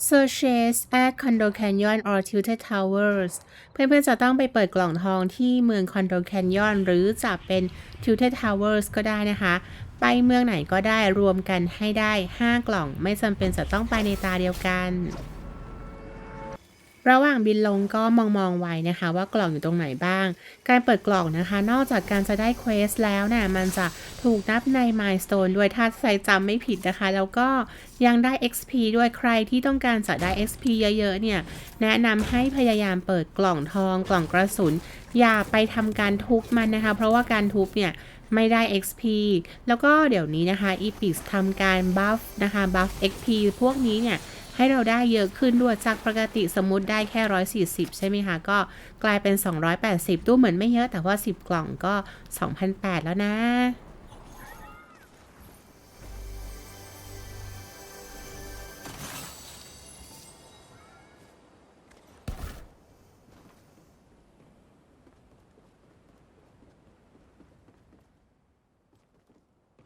Searches at Condo Canyon or Tilted Towers เพื่อนๆจะต้องไปเปิดกล่องทองที่เมือง Condo Canyon หรือจะเป็น Tilted Towers ก็ได้นะคะ ไปเมืองไหนก็ได้รวมกันให้ได้ 5 กล่องไม่จำเป็นจะต้องไปในตาเดียวกัน ระหว่างบินลงก็มองมองๆไว้นะคะ ว่ากล่องอยู่ตรงไหนบ้าง การเปิดกล่องนะคะ นอกจากการจะได้เควสแล้วเนี่ยมันจะถูกนับใน Milestone ด้วยถ้าใส่จำไม่ผิดนะคะ แล้วก็ยังได้ XP ด้วยใครที่ต้องการจะได้ XP เยอะๆเนี่ย แนะนำให้พยายามเปิดกล่องทอง กล่องกระสุน อย่าไปทำการทุบมันนะคะ เพราะว่าการทุบเนี่ยไม่ได้ XP แล้วก็เดี๋ยวนี้นะคะ Epix ทำการบัฟนะคะบัฟ XP พวกนี้เนี่ย ให้เราได้เยอะขึ้นด้วยจากปกติสมมติได้แค่ 140 ใช่ไหมคะ ก็กลายเป็น 280 ตู้เหมือนไม่เยอะแต่ว่า 10 กล่องก็ 2,800 แล้วนะ